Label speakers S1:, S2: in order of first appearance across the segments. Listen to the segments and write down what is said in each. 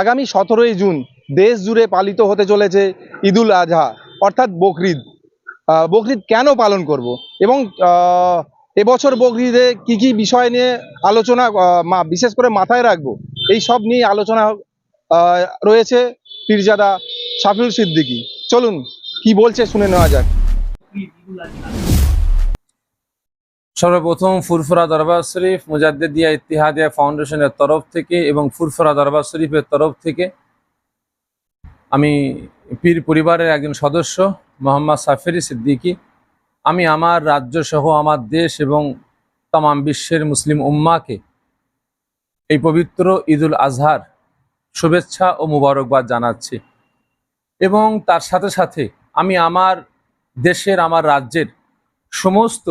S1: আগামী সতেরোই জুন দেশ জুড়ে পালিত হতে চলেছে ঈদুল আজহা, অর্থাৎ বকরিদ। বকরিদ কেন পালন করব? এবং এবছর বকরিদে কি কি বিষয় নিয়ে আলোচনা বিশেষ করে মাথায় রাখব? এই সব নিয়ে আলোচনা রয়েছে পীরজাদা শাফিউল সিদ্দিকী। চলুন, কি বলছে শুনে নেওয়া যাক।
S2: সর্বপ্রথম ফুরফুরা দরবার শরীফ মুজাদ্দিদিয়া ইত্তিহাদিয়া ফাউন্ডেশনের তরফ থেকে এবং ফুরফুরা দরবার শরীফের তরফ থেকে আমি পীর পরিবারের একজন সদস্য, মোহাম্মদ সাফেরি সিদ্দিকী। আমি আমার রাজ্য সহ আমার দেশ এবং তাম বিশ্বের মুসলিম উম্মাকে এই পবিত্র ঈদুল আজহার শুভেচ্ছা ও মুবারকবাদ জানাচ্ছি এবং তার সাথে সাথে আমি আমার দেশের, আমার রাজ্যের সমস্ত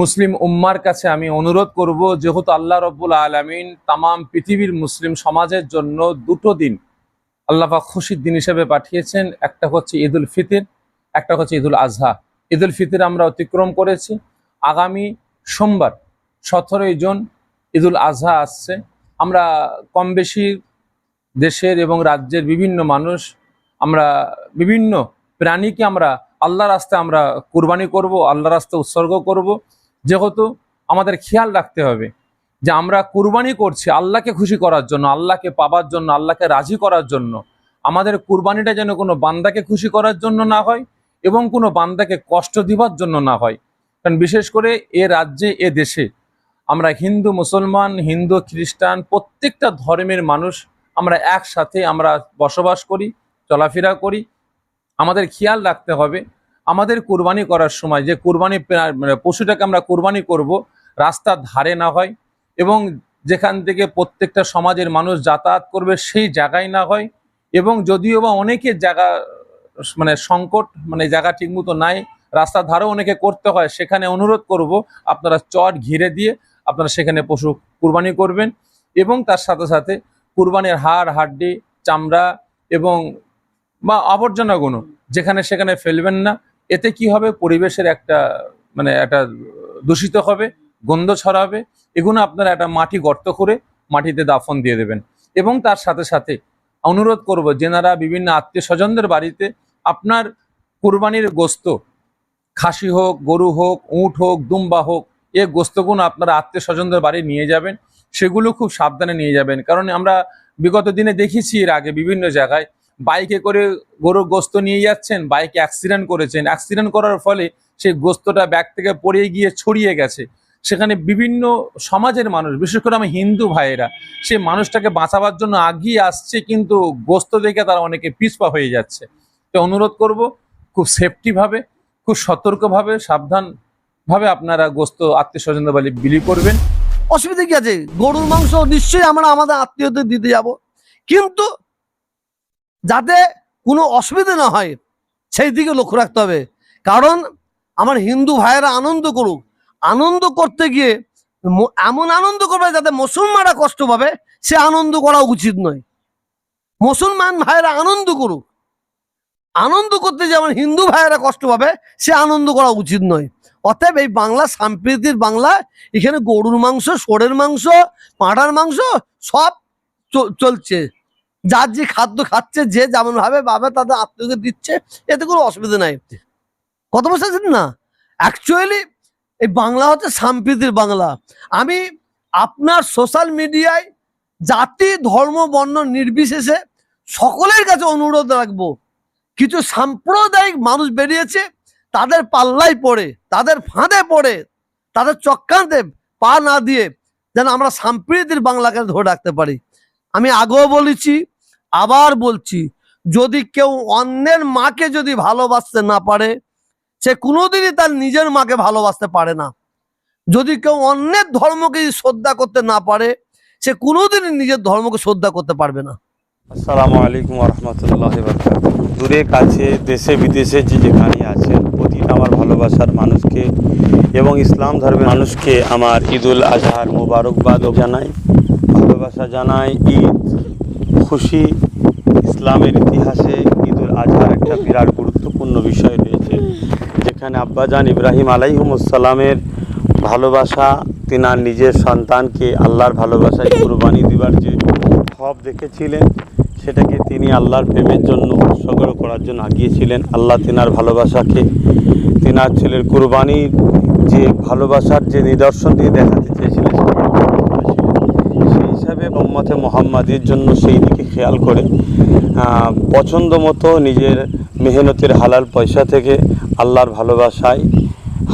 S2: মুসলিম উম্মার কাছে আমি অনুরোধ করব, যেহেতু আল্লাহ রব্বুল আলমিন তামাম পৃথিবীর মুসলিম সমাজের জন্য দুটো দিন আল্লাহ খুশির দিন হিসেবে পাঠিয়েছেন। একটা হচ্ছে ঈদুল ফিতর, একটা হচ্ছে ঈদুল আজহা। ঈদুল ফিতর আমরা অতিক্রম করেছি। আগামী সোমবার, সতেরোই জুন, ঈদুল আজহা আসছে। আমরা কম বেশি দেশের এবং রাজ্যের বিভিন্ন মানুষ, আমরা বিভিন্ন প্রাণীকে আমরা আল্লাহ রাস্তায় আমরা কুরবানি করব আল্লাহ রাস্তায় উৎসর্গ করব। যেহেতু আমাদের খেয়াল রাখতে হবে যে আমরা কুরবানি করছি আল্লাহকে খুশি করার জন্য, আল্লাহকে পাবার জন্য, আল্লাহকে রাজি করার জন্য। আমাদের কুরবানিটা যেন কোনো বান্দাকে খুশি করার জন্য না হয় এবং কোনো বান্দাকে কষ্ট দিবার জন্য না হয়। কারণ বিশেষ করে এ রাজ্যে, এ দেশে আমরা হিন্দু, মুসলমান, হিন্দু, খ্রিস্টান প্রত্যেকটা ধর্মের মানুষ আমরা একসাথে আমরা বসবাস করি, চলাফেরা করি। আমাদের খেয়াল রাখতে হবে আমাদের কুরবানি করার সময় যে কুরবানি মানে পশুটাকে আমরা কুরবানি করব রাস্তার ধারে না হয় এবং যেখান থেকে প্রত্যেকটা সমাজের মানুষ যাতায়াত করবে সেই জায়গায় না হয় এবং যদিও বা অনেকের জায়গা মানে সংকট মানে জায়গা ঠিকমতো নাই রাস্তার ধারেও অনেকে করতে হয়, সেখানে অনুরোধ করব আপনারা চট ঘিরে দিয়ে আপনারা সেখানে পশু কুরবানি করবেন এবং তার সাথে সাথে কুরবানির হাড়, হাড্ডি, চামড়া এবং বা আবর্জনাগুলো যেখানে সেখানে ফেলবেন না। এতে কি হবে? পরিবেশের একটা মানে একটা দূষিত হবে, গন্ধ ছড়াবে। এগুলো আপনারা একটা মাটি গর্ত করে মাটিতে দাফন দিয়ে দেবেন। এবং তার সাথে সাথে অনুরোধ করব, যেনারা বিভিন্ন আত্মীয় স্বজনদের বাড়িতে আপনার কুরবানির গোস্ত, খাসি হোক, গরু হোক, উট হোক, দুম্বা হোক, এ গোস্তগুলো আপনারা আত্মীয় স্বজনদের বাড়ি নিয়ে যাবেন। সেগুলো খুব সাবধানে নিয়ে যাবেন। কারণ আমরা বিগত দিনে দেখেছি এর আগে বিভিন্ন জায়গায় বাইকে করে গরুর গোস্ত নিয়ে যাচ্ছেন, বাইকে অ্যাক্সিডেন্ট করেছেন। অ্যাক্সিডেন্ট করার ফলে সেই গোস্তটা ব্যাগ থেকে পড়ে গিয়ে ছড়িয়ে গেছে। সেখানে বিভিন্ন সমাজের মানুষ, বিশেষ করে আমি হিন্দু ভাইয়েরা, সে মানুষটাকে বাঁচাবার জন্য আগিয়ে আসছে, কিন্তু গোস্ত দেখে তারা অনেকে পিছপা হয়ে যাচ্ছে। তো অনুরোধ করব, খুব সেফটিভাবে খুব সতর্কভাবে সাবধানভাবে আপনারা গোস্ত আত্মীয় স্বজনদের বাড়ি বিলি করবেন।
S3: অসুবিধা কি আছে? গরুর মাংস নিশ্চয়ই আমরা আমাদের আত্মীয়দের দিতে যাব। কিন্তু যাতে কোনো অসুবিধা না হয়, সেই দিকে লক্ষ্য রাখতে হবে। কারণ আমার হিন্দু ভাইয়েরা আনন্দ করুক। আনন্দ করতে গিয়ে এমন আনন্দ করবে যাতে মুসলমানরা কষ্ট পাবে, সে আনন্দ করা উচিত নয়। মুসলমান ভাইয়েরা আনন্দ করুক। আনন্দ করতে যে আমার হিন্দু ভাইয়েরা কষ্ট পাবে, সে আনন্দ করা উচিত নয়। অতএব এই বাংলা, সাম্প্রতিক বাংলা, এখানে গরুর মাংস সোরের মাংস, পাঁঠার মাংস, সব চলছে। যার যে খাদ্য খাচ্ছে যে যেমন ভাবে ভাবে তাদের আত্মীয়কে দিচ্ছে এতে কোনো অসুবিধা নাই। কত পারছেন না? অ্যাকচুয়ালি এই বাংলা হচ্ছে সাম্প্রীতির বাংলা। আমি আপনার সোশ্যাল মিডিয়ায় জাতি ধর্ম বর্ণ নির্বিশেষে সকলের কাছে অনুরোধ রাখব। কিছু সাম্প্রদায়িক মানুষ বেরিয়েছে তাদের পাল্লাই পড়ে তাদের ফাঁদে পড়ে তাদের চক্রান্তে পা না দিয়ে যেন আমরা সাম্প্রীতির বাংলাকে ধরে রাখতে পারি। আমি আগেও বলেছি, আবার বলছি, যদি কেউ অন্যের মাকে যদি ভালোবাসতে না পারে, সে কোনোদিনই তার নিজের মাকে ভালোবাসতে পারে না। যদি কেউ অন্যের ধর্মকে শ্রদ্ধা করতে না পারে, সে কোনোদিনই নিজের ধর্মকে শ্রদ্ধা করতে পারবে না।
S4: আসসালামু আলাইকুম রহমতুল্লাহ দূরে কাছে, দেশে বিদেশে যে যেখানে আছেন, প্রতিটা আমার ভালোবাসার মানুষকে এবং ইসলাম ধর্মের মানুষকে আমার ঈদুল আজহার মোবারকবাদ জানাই। ভালোবাসা জানাই ঈদ খুশি, ইসলামের ইতিহাসে ঈদুল আজহার একটা বিরাট গুরুত্বপূর্ণ বিষয় রয়েছে, যেখানে আব্বাজান ইব্রাহিম আলাইহুমুসালামের ভালোবাসা, তিনার নিজের সন্তানকে আল্লাহর ভালোবাসায় কুরবানি দিবার যে খব দেখেছিলেন, সেটাকে তিনি আল্লাহর প্রেমের জন্য উৎসর্গ করার জন্য আগিয়েছিলেন আল্লাহ তিনার ভালোবাসাকে, তিনার ছেলের কুরবানির যে ভালোবাসার যে নিদর্শন দিয়ে দেখাতে চেয়েছিলেন। সেই মতে মোহাম্মাদির জন্য সেই দিকে খেয়াল করে। পছন্দ মতো নিজের মেহনতের হালাল পয়সা থেকে আল্লাহর ভালোবাসায়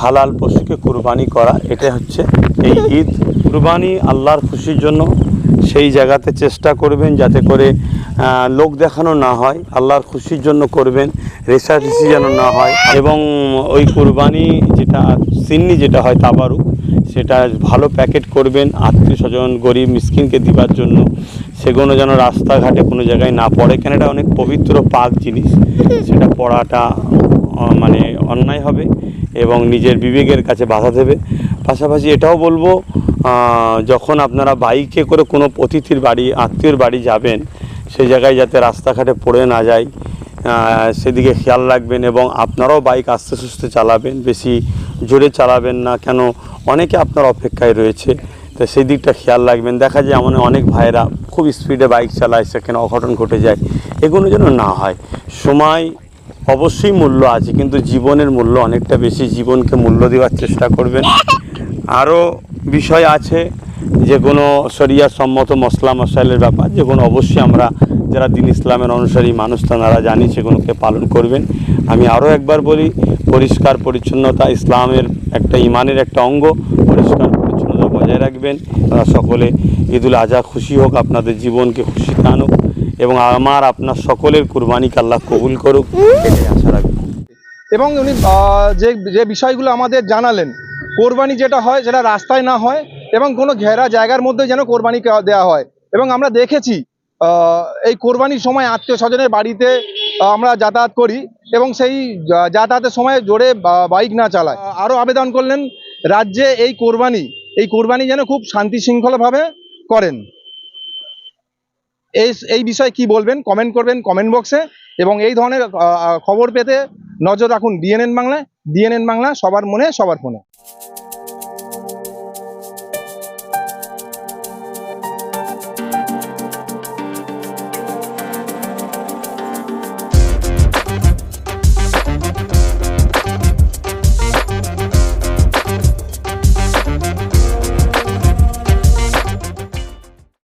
S4: হালাল পশুকে কুরবানি করা এটা হচ্ছে এই ঈদ। কুরবানি আল্লাহর খুশির জন্য সেই জায়গাতে চেষ্টা করবেন যাতে করে লোক দেখানো না হয়, আল্লাহর খুশির জন্য করবেন রেশারেশি যেন না হয়। এবং ওই কুরবানি যেটা, সিন্নি যেটা হয় তাবারু সেটা ভালো প্যাকেট করবেন, আত্মীয় স্বজন, গরিব মিসকিনকে দিবার জন্য। সেগুলো যেন রাস্তাঘাটে কোনো জায়গায় না পড়ে। কেন এটা অনেক পবিত্র পাক জিনিস, সেটা পড়াটা মানে অন্যায় হবে এবং নিজের বিবেকের কাছে বাধা দেবে। পাশাপাশি এটাও বলব যখন আপনারা বাইকে করে কোনো অতিথির বাড়ি, আত্মীয়র বাড়ি যাবেন সেই জায়গায় যাতে রাস্তাঘাটে পড়ে না যায় সেদিকে খেয়াল রাখবেন এবং আপনারাও বাইক আস্তে সুস্থে চালাবেন, বেশি জোরে চালাবেন না কেন অনেকে আপনার অপেক্ষায় রয়েছে। তো সেই দিকটা খেয়াল রাখবেন। দেখা যায় এমন অনেক ভাইরা খুব স্পিডে বাইক চালায়, সেখানে অঘটন ঘটে যায়। এগুলো যেন না হয়। সময় অবশ্যই মূল্য আছে, কিন্তু জীবনের মূল্য অনেকটা বেশি। জীবনকে মূল্য দেওয়ার চেষ্টা করবেন। আরও বিষয় আছে যে কোনো শরিয়া সম্মত মশলা মশাইলের ব্যাপার যেগুলো অবশ্যই আমরা যারা দিন ইসলামের অনুসারী, মানুষ তারা জানি সেগুলোকে পালন করবেন। আমি আরও একবার বলি, পরিষ্কার পরিচ্ছন্নতা ইসলামের একটা ইমানের একটা অঙ্গ। পরিষ্কার পরিচ্ছন্নতা বজায় রাখবেন। আপনারা সকলে ঈদুল আজহা খুশি হোক, আপনাদের জীবনকে খুশি আনুক এবং আমার, আপনার সকলের কুরবানিকে আল্লাহ কবুল করুক, এটাই আশা রাখব।
S1: এবং উনি যে যে বিষয়গুলো আমাদের জানালেন, কোরবানি যেটা হয় সেটা রাস্তায় না হয় এবং কোনো ঘেরা জায়গার মধ্যে যেন কোরবানি দেওয়া হয়। এবং আমরা দেখেছি এই কোরবানির সময় আত্মীয় স্বজনের বাড়িতে আমরা যাতায়াত করি এবং সেই যাতায়াতের সময় জোরে বাইক না চালায়। আরও আবেদন করলেন, রাজ্যে এই কোরবানি এই কোরবানি যেন খুব শান্তি শৃঙ্খলাভাবে করেন। এই এই বিষয়ে কি বলবেন কমেন্ট করবেন কমেন্ট বক্সে এবং এই ধরনের খবর পেতে নজর রাখুন ডিএনএন বাংলা ডিএনএন বাংলা সবার মনে, সবার ফোনে।